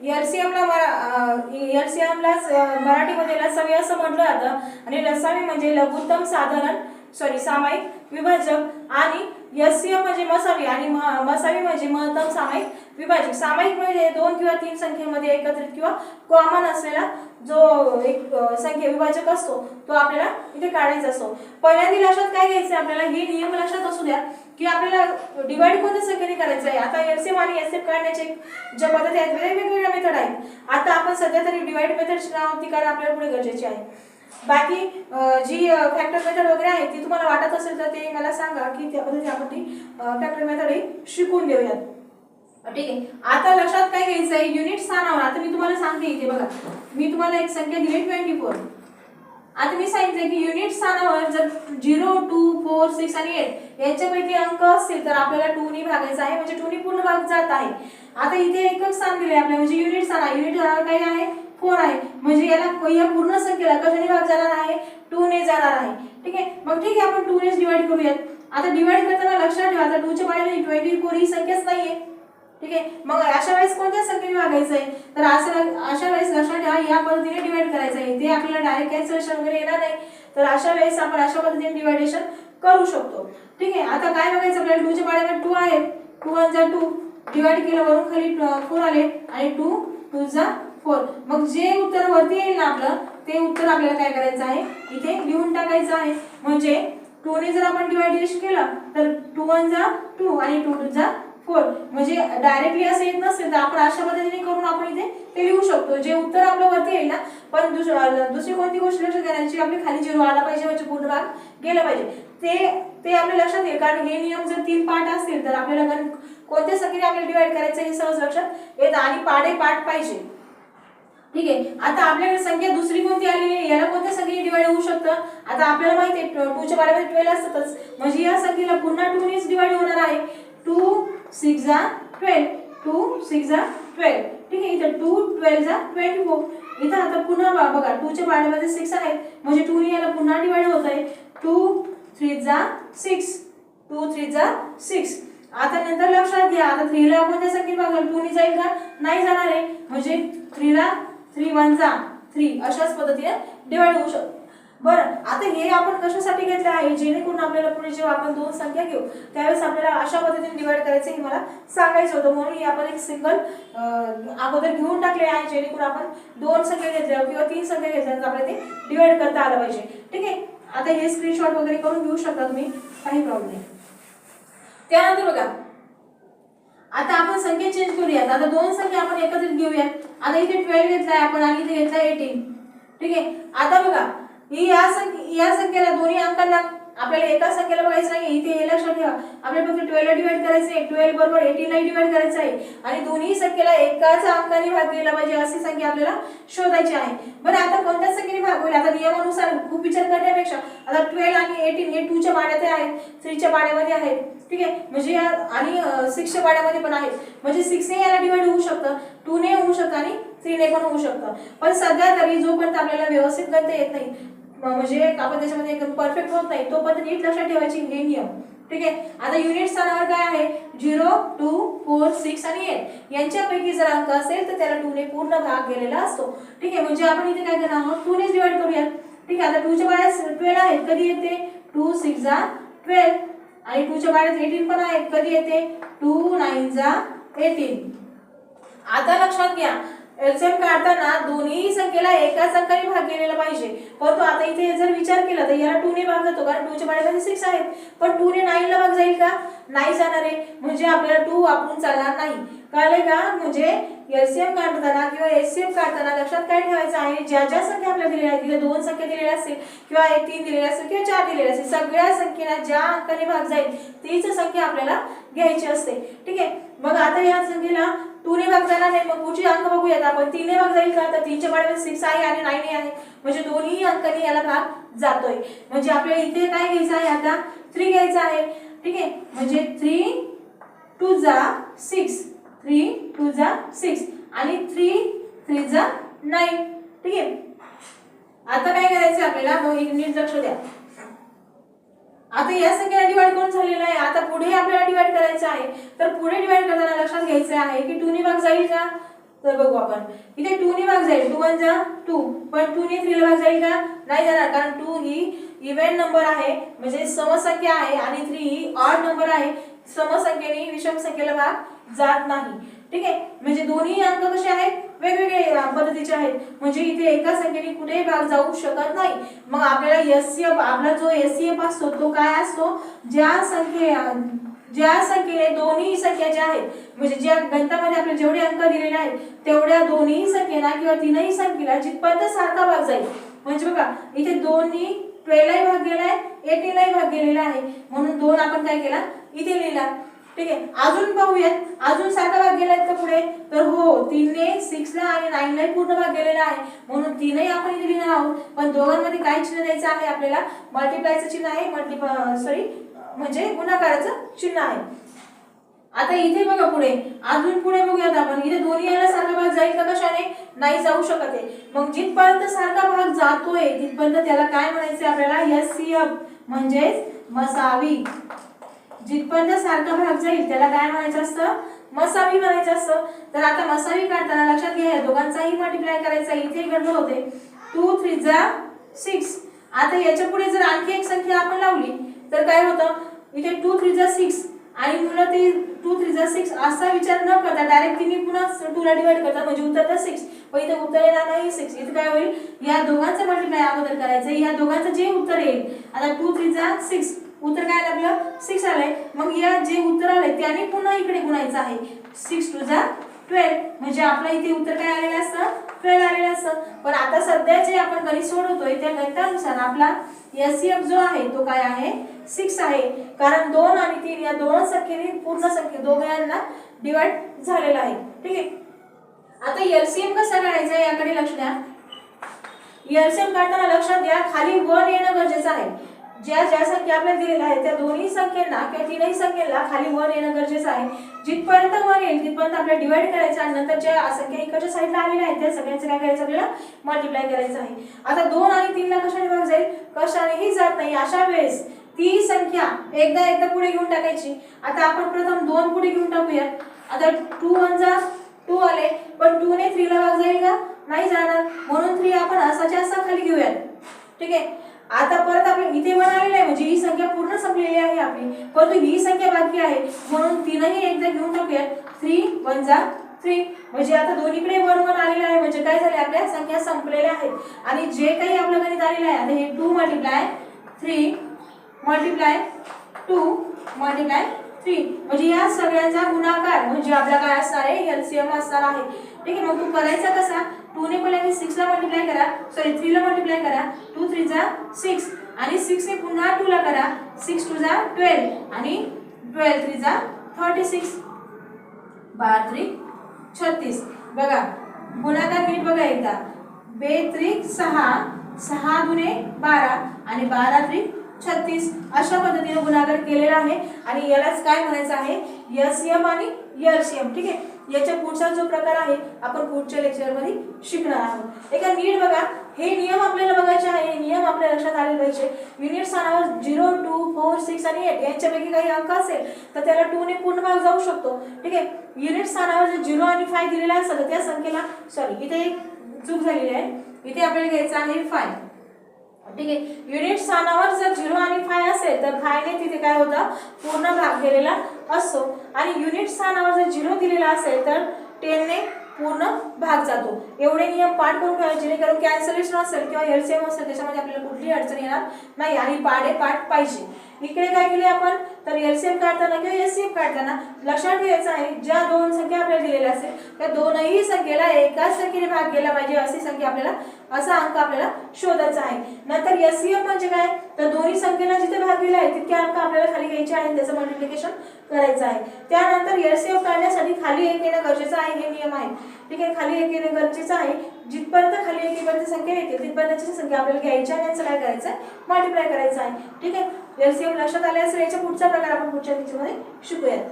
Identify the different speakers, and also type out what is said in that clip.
Speaker 1: ठीक मरा एलसीएमला एलसीएमला मराठीमध्ये लसावी असं म्हटलं जातं. आणि लसावी म्हणजे लघुत्तम साधारण सॉरी सामायिक विभाजक आणि एससीएम म्हणजे मसावी आणि म- मसावी म्हणजे महत्तम सामायिक विभाजक. सामायिक म्हणजे दोन किंवा तीन संख्येमध्ये एकत्रित किंवा कॉमन असलेला जो एक अ, संख्या विभाजक असतो तो आपल्याला इथे काढायचा असतो. पहिल्यांदा लक्षात काय घ्यायचं आपल्याला? हे नियम लक्षात असू द्या की आपल्याला डिवाइड कोणत्या संख्येने करायचं आहे? आता एलसीएम आणि एसएफ काढण्याचे ज्या पद्धती आहेत वेगवेगळ्या मेथड आहेत. आता आपण सध्या तरी डिवाइड मेथडची नाव ती कारण आपल्याला पुढे गरजेची आहे. बाकी जी फॅक्टर मेथड वगैरे आहे ती तुम्हाला वाटत असेल तर ते मला सांगा की त्या पद्धतीने आपण ती फॅक्टर मेथड ही शिकून देऊयात ठीक आहे. आता लक्षात काय घ्यायचं आहे? युनिट स्थानावर. आता मी तुम्हाला सांगते इथे बघा. मी तुम्हाला एक संख्या दिली ट्वेंटी फोर आता मी सांगितलं की युनिट स्थानावर जर झिरो टू फोर सिक्स आणि एट यांच्यापैकी अंक असतील तर आपल्याला टूनी भागायचा आहे. म्हणजे टूनी पूर्ण भाग जात आहे. आता इथे एकच स्थान दिले आपल्याला म्हणजे युनिट स्थान युनिट स्थानावर काय आहे? फोर आहे? म्हणजे याला या पूर्ण संख्येला कशाने भाग जाणार आहे? टू ने जाणार आहे. ठीक आहे? मग ठीक आहे आपण टू नेच डिवाइड करूयात. आता डिवाइड करताना लक्षात ठेवा आता टूच्या पाण्याने ट्वेंटी फोर ही संख्याच नाहीये. ठीक आहे? मग अशा वेळेस कोणत्या संख्येने भागायचं आहे? तर असं अशा वेळेस लक्षात ठेवा या पद्धतीने डिवाइड करायचं आहे. ते आपल्याला डायरेक्ट कॅन्सलेशन वगैरे येणार नाही. तर अशा वेळेस आपण अशा पद्धतीने डिवायडेशन करू शकतो. ठीक आहे? आता काय बघायचं आपल्याला? टूच्या पाड्यामध्ये टू आहे. टू वन जा टू डिवाइड केलं वरून खाली फोर आले. आणि टू टू जा फोर. मग जे उत्तर वरती येईल ना आपलं ते उत्तर आपल्याला काय करायचं आहे? इथे लिहून टाकायचं आहे. म्हणजे टू ने जर आपण डिवायडेशन केलं तर टू वन जा टू आणि टू टू जा फोर म्हणजे डायरेक्टली असं येत नसेल तर आपण अशा पद्धतीने करून आपण इथे ते लिहू शकतो. जे उत्तर आपलं वरती येईल ना पण दुसरी कोणती गोष्ट लक्षात घेण्याची आपली खाली झिरो आला पाहिजे म्हणजे पूर्ण भाग गेला पाहिजे. ते ते आपल्या लक्षात येईल कारण हे नियम जर तीन पाठ असतील तर आपल्याला कोणत्या संख्येने आपल्याला डिवाईड करायचं हे सहज लक्षात येतं. आणि पाडे पाठ पाहिजे. ठीक आहे. आता आपल्याकडे संख्या दुसरी कोणती आलेली आहे? याला कोणत्या संख्येने डिवाइड होऊ शकतं? आता आपल्याला माहिती आहे टूच्या बारामध्ये ट्वेल्व असतातच. म्हणजे या संख्येला पुन्हा टू नेच डिवाइड होणार आहे. टू सिक्स जा ट्वेल्व टू सिक्स जा ट्वेल्व ठीक आहे इथं टू ट्वेल्व जा ट्वेंटी फोर इथं आता पुन्हा बघा टूच्या बारामध्ये सिक्स आहेत म्हणजे टू याला पुन्हा डिवाइड होत आहे. टू थ्री जा सिक्स टू थ्री जा सिक्स आता नंतर लक्षात घ्या आता थ्रीला कोणत्या संख्येत भागेल? टू ने जाईल का? नाही जाणार आहे. म्हणजे थ्रीला थ्री वन जा. थ्री अशाच पद्धतीने डिवाइड होऊ शकतो. बरं आता हे आपण कशासाठी घेतलं आहे? जेणेकरून आपल्याला पुढे जेव्हा आपण दोन संख्या घेऊ त्यावेळेस आपल्याला अशा पद्धतीने डिवाइड करायचं हे मला सांगायचं होतं. म्हणून हे आपण एक सिंगल अगोदर घेऊन टाकले आहे जेणेकरून आपण दोन संख्या घेतल्या किंवा तीन संख्या घेतल्यानंतर आपल्याला ते डिवाइड करता आलं पाहिजे. ठीक आहे? आता हे स्क्रीनशॉट वगैरे करून घेऊ शकता तुम्ही. काही प्रॉब्लेम नाही. त्यानंतर बघा आता आपण संख्या चेंज करूयात. आता दोन संख्या आपण एकत्रित घेऊयात. आता इथे ट्वेल्व घेतलाय आपण आणि इथे घेतलाय एटीन ठीक आहे? आता बघा ही या संख्या या संख्येला दोन्ही अंकांना आपल्याला एका संख्येला बघायचं नाही इथे हे लक्षात ठेवा. आपल्याला फक्त ट्वेल्व डिवाइड करायचं आहे ट्वेल्व बरोबर एटीनला डिवाइड करायचं आहे आणि दोन्ही संख्येला एकाच अंकाने भाग गेला पाहिजे अशी संख्या आपल्याला शोधायची आहे. बरं आता कोणत्या संख्येने भाग होईल? आता नियमानुसार खूप विचार करण्यापेक्षा आता ट्वेल्व आणि एटीन हे टूच्या पाड्यात आहेत. थ्रीच्या पाड्यामध्ये आहेत. ठीक आहे? म्हणजे या आणि सिक्सच्या पाण्यामध्ये पण आहेत. म्हणजे सिक्सने याला डिवाइड होऊ शकतं. टूने होऊ शकतं आणि थ्रीने पण होऊ शकतं. पण सध्या तरी जोपर्यंत आपल्याला व्यवस्थित गणता येत नाही म्हणजे आपण त्याच्यामध्ये एकदम परफेक्ट होत नाही तोपर्यंत नीट लक्षात ठेवायची हे नियम. ठीक आहे? आता युनिट स्थानावर काय आहे? झिरो टू फोर सिक्स आणि एट यांच्यापैकी जर अंक असेल तर त्याला टूने पूर्ण भाग गेलेला असतो. ठीक आहे? म्हणजे आपण इथे काय करणार आहोत? टूनेच डिवाइड करूया ठीक आहे? आता टूच्या पाड्यात ट्वेल्व आहेत. कधी येते? टू सिक्स जा ट्वेल्व आणि टूच्या बाळ्यात एटीन पण आहेत. कधी येते? टू नाईन जा एटीन आता लक्षात घ्या. एलसीएम काढताना दोन्ही संख्येला एकाच अंकाने भाग गेलेला पाहिजे. परंतु आता इथे जर विचार केला तर याला टू ने भाग जातो कारण टूच्या पाड्यामध्ये सिक्स आहेत. पण टू ने नाईनला भाग जाईल का? नाही जाणार आहे. म्हणजे आपल्याला टू वापरून चालणार नाही. कळले का? म्हणजे एलसीएम काढताना किंवा एचसीएम काढताना लक्षात काय ठेवायचं आहे? ज्या ज्या संख्या आपल्याला दिलेल्या आहेत तिथे दोन संख्या दिलेल्या असतील किंवा एक तीन दिलेल्या असतील किंवा चार दिलेल्या असतील सगळ्या संख्येला ज्या अंकाने भाग जाईल तीच संख्या आपल्याला घ्यायची असते. ठीक आहे? मग आता या संख्येला टू ने भाग जाणार नाही मग पुढची अंक बघूयात आपण. तीनने भाग जाईल का? तर तीनच्या पाड्यामध्ये सिक्स आहे आणि नाईन आहे. म्हणजे दोन्ही अंकाने याला भाग जातोय. म्हणजे आपल्याला इथे काय घ्यायचं आहे आता? थ्री घ्यायचं आहे. ठीक आहे? म्हणजे थ्री टू जा सिक्स थ्री टू जा सिक्स आणि थ्री थ्री जा नाईन ठीक आहे? आता काय करायचं आपल्याला? मग एक नीट लक्ष द्या. आता या संख्येला डिवाइड करून झालेला आहे? आता पुढे आपल्याला डिवाइड करायचं आहे. तर पुढे डिवाइड करताना लक्षात घ्यायचं आहे की टू ने भाग जाईल का? तर बघू आपण. इथे टू ने भाग जाईल. टू वन जा टू पण टू ने थ्रीला भाग जाईल का? नाही जाणार. कारण टू ही इव्हेंट नंबर आहे. म्हणजे समसंख्या आहे आणि थ्री ही ऑड नंबर आहे. समसंख्येने विषम संख्येला भाग जात नाही. ठीक आहे? म्हणजे दोन्ही अंक कसे आहेत? वेगवेगळे पद्धतीचे आहेत. म्हणजे इथे एका संख्येने कुठेही भाग जाऊ शकत नाही. मग आपल्याला एस सी एफ आपला जो एस सी एफ असतो तो काय असतो? ज्या संख्ये ज्या संख्येने दोन्ही संख्या ज्या आहेत म्हणजे ज्या गणितामध्ये आपले जेवढे अंक दिलेले आहेत तेवढ्या दोन्ही संख्येला किंवा तीनही संख्येला जिथपर्यंत सारखा भाग जाईल. म्हणजे बघा इथे दोन्ही ट्वेल्वलाही भाग गेलाय एटीनलाही भाग गेलेला आहे. म्हणून दोन आपण काय केला? इथे लिहिला. ठीक आहे? अजून पाहूयात. अजून सारखा भाग गेलाय का पुढे? तर हो तीनने सिक्सला आणि नाईनलाही पूर्ण भाग गेलेला आहे. म्हणून तीनही आपण इथे लिहिणार आहोत. पण दोघांमध्ये काय चिन्ह द्यायचं आहे आपल्याला. मल्टिप्लायचं चिन्ह आहे. मल्टी सॉरी म्हणजे गुणाकाराचं चिन्ह आहे. आता इथे बघा पुढे. अजून पुढे बघूयात आपण. इथे दोन्ही याला सारखा भाग जाईल का कशाने? नाही जाऊ शकत आहे. मग जिथपर्यंत सारखा भाग जातोय तिथपर्यंत त्याला काय म्हणायचं आपल्याला? एस सी एफ म्हणजेच मसावी. जिथपर्यंत सारखा भाग जाईल त्याला काय म्हणायचं असतं? मसावी म्हणायचं असतं. तर आता मसावी काढताना लक्षात घ्या या दोघांचाही मल्टिप्लाय करायचा. इथे गडबड होते. टू थ्री जा सिक्स आता याच्यापुढे जर आणखी एक संख्या आपण लावली तर काय होतं? इथे टू थ्री जा सिक्स आणि मुलं ते टू थ्री जा सिक्स असा विचार न करता डायरेक्ट तिने पुन्हा टूला डिवाइड करतात. म्हणजे उत्तर तर सिक्स पण इथे उत्तर येणार नाही सिक्स इथं काय होईल? या दोघांचं मल्टिप्लाय अगोदर करायचं. या दोघांचं जे उत्तर येईल आता टू थ्री जा सिक्स उत्तर काय आलं आपलं सिक्स आलंय. मग या जे उत्तर आलंय त्याने पुन्हा इकडे गुणायचं आहे. सिक्स टू जा ट्वेल्व म्हणजे आपलं इथे उत्तर काय आलेलं असतं? ट्वेल्व आलेलं असतं. पण आता सध्या जे आपण गणित सोडवतोय त्या गणितानुसार आपला एस जो आहे तो काय आहे? सिक्स आहे. कारण दोन आणि तीन या दोन संख्येने पूर्ण संख्ये दोघांना डिवाइड झालेला आहे. ठीक आहे? आता एलसीएम कसा काढायचा याकडे लक्ष द्या. एलसीएम काढताना लक्षात द्या खाली वन येणं गरजेचं आहे. ज्या ज्या संख्या आपल्याला दिलेल्या आहेत त्या दोन्ही संख्येला किंवा तीनही संख्येला खाली वन येणं गरजेचं आहे. जिथपर्यंत वन येईल तिथपर्यंत आपल्याला डिवाइड करायचं आणि नंतर ज्या संख्या इकडच्या साईडला आलेल्या आहेत त्या सगळ्यांचं काय करायचं आपल्याला मल्टिप्लाय करायचं आहे. आता दोन आणि तीनला कशाने भाग जाईल? कशानेही जात नाही. अशा वेळेस ती संख्या एकदा एकदा पुढे घेऊन टाकायची. आता आपण प्रथम दोन पुढे घेऊन टाकूयात आता टू वन जा टू आले. पण टू ने थ्रीला भाग जाईल का? नाही जाणार. म्हणून थ्री आपण असाच्या असा खाली घेऊयात. ठीक आहे? आता परत आपण इथे म्हणालेलं आलेलं आहे म्हणजे ही संख्या पूर्ण संपलेली आहे आपली. परंतु ही संख्या बाकी आहे. म्हणून तीनही एकदा घेऊन टाकूया थ्री वन जा. थ्री म्हणजे आता दोन्हीकडे वन वन आलेलं आहे. म्हणजे काय झाले आपल्या? संख्या संपलेल्या आहेत. आणि जे काही आपलं गणित आलेलं आहे आता हे two multiply three multiply two multiply three म्हणजे या सगळ्यांचा गुणाकार म्हणजे आपला काय असणार आहे? एलसीएम असणार आहे. ठीक आहे मग तू करायचा कसा? टू ने पहिल्यांदा सिक्सला मल्टिप्लाय करा. सॉरी थ्रीला मल्टिप्लाय करा. टू थ्री जा सिक्स आणि सिक्स ने पुन्हा टूला करा. सिक्स टू जा ट्वेल्व आणि ट्वेल्व थ्री जा थर्टी सिक्स बारा थ्री छत्तीस. बघा गुणाकार नीट बघा एकदा. बेत्रिक सहा. सहा दुने बारा. आणि बारा त्रिक छत्तीस. अशा पद्धतीने गुणाकार केलेला आहे. आणि यालाच काय म्हणायचं आहे? यस एम आणि एलसीएम ठीक आहे? याच्या पुढचा जो प्रकार आहे आपण पुढच्या लेक्चरमध्ये शिकणार आहोत. एका नीट बघा हे नियम आपल्याला बघायचे आहे हे नियम आपल्या लक्षात आले पाहिजे. युनिट स्थानावर झिरो टू फोर सिक्स आणि एट यांच्यापैकी काही अंक असेल तर त्याला टूने पूर्ण भाग जाऊ शकतो. ठीक आहे? युनिट स्थानावर जर झिरो आणि फाय दिलेला असेल तर त्या संख्येला सॉरी इथे एक चूक झालेली आहे. इथे आपल्याला घ्यायचं आहे फाय ठीक आहे. युनिट स्थानावर जर झिरो आणि फाय असेल तर फायने तिथे काय होतं? पूर्ण भाग गेलेला असतो. आणि युनिट स्थानावर जर झिरो दिलेला असेल तर टेनने पूर्ण भाग जातो. एवढे नियम पाठ करून ठेवा जेणेकरून कॅन्सलेशन असेल किंवा एलसीएम असेल त्याच्यामध्ये आपल्याला कुठलीही अडचण येणार नाही. आणि पाडे पाठ पाहिजे. इकडे काय केले आपण? तर एलसीएम काढताना किंवा एससीएम काढताना लक्षात ठेवायचं आहे ज्या दोन संख्या आपल्याला दिलेल्या असेल त्या दोनही संख्येला एकाच संख्येने भाग गेला पाहिजे अशी संख्या आपल्याला असा अंक आपल्याला शोधायचा आहे. नंतर एससीएम म्हणजे काय? तर दोन्ही संख्येला जिथे भाग दिला आहे तितके अंक आपल्याला खाली घ्यायचे आहे त्याचं मल्टिप्लिकेशन करायचं आहे. त्यानंतर एलसीएम काढण्यासाठी खाली एक येणं गरजेचं आहे हे नियम आहे ठीक आहे खाली एक येणं गरजेचं आहे. जिथपर्यंत खाली एक संख्या येते तिथपर्यंतची संख्या आपल्याला घ्यायची आहे त्यांचं काय करायचं आहे? मल्टिप्लाय करायचं आहे. ठीक आहे? एलसीएम लक्षात आले असेल याच्या पुढचा प्रकार आपण पुढच्या लेक्चरमध्ये शिकूयात.